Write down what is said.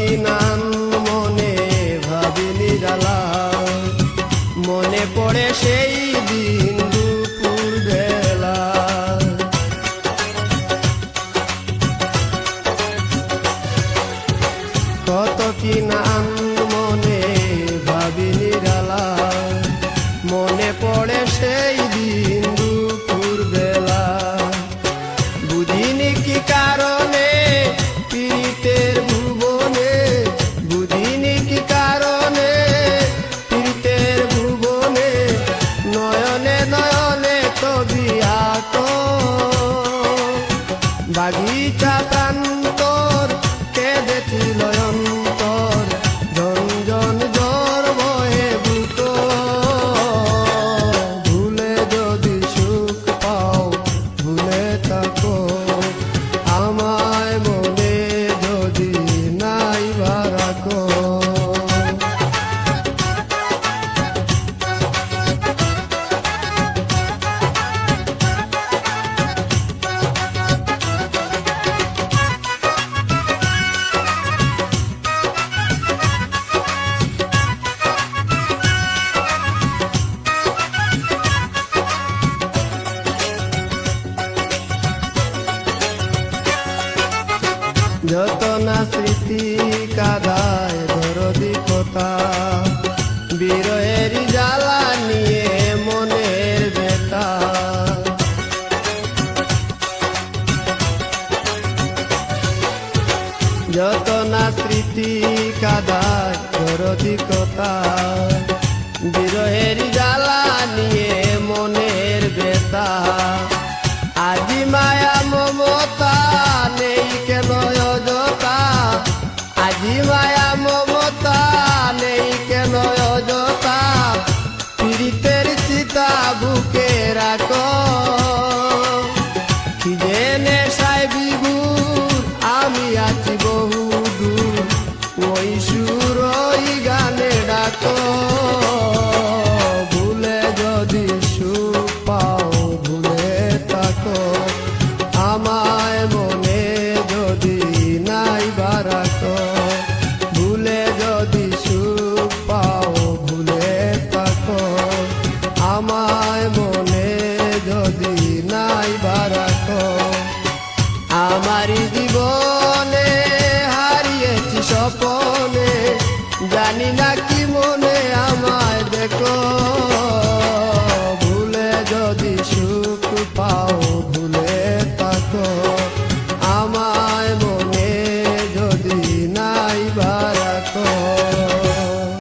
কি নাম মনে ভাবিনি জ্বালা মনে পড়ে সেই দিন দুপুর বেলা কত কি নাম মনে ভাবিনি জ্বালা মনে পড়ে সেই দিন দুপুর বেলা বুঝিনি কি কারণে বাগিচা প্রান্তর যত না স্মৃতি কাদায় দরদি কথা বিরহের জ্বালা নিয়ে মনের বেতা যত না স্মৃতি কাদায় দরদি কথা বিরহের জ্বালা নিয়ে মনের আজি মায়া মমতা নেই কেন অযথা? পীড়িতের চিতা বুকে রাখো। কি জেনে সাই বিভুর, আমি আছি বহু দূর ওই সুর ওই গানে ডাকো। আমারই জীবনে হারিয়েছি সপনে জানি না কি মনে আমায় দেখো। ভুলে যদি সুখ পাও, ভুলে থাকো।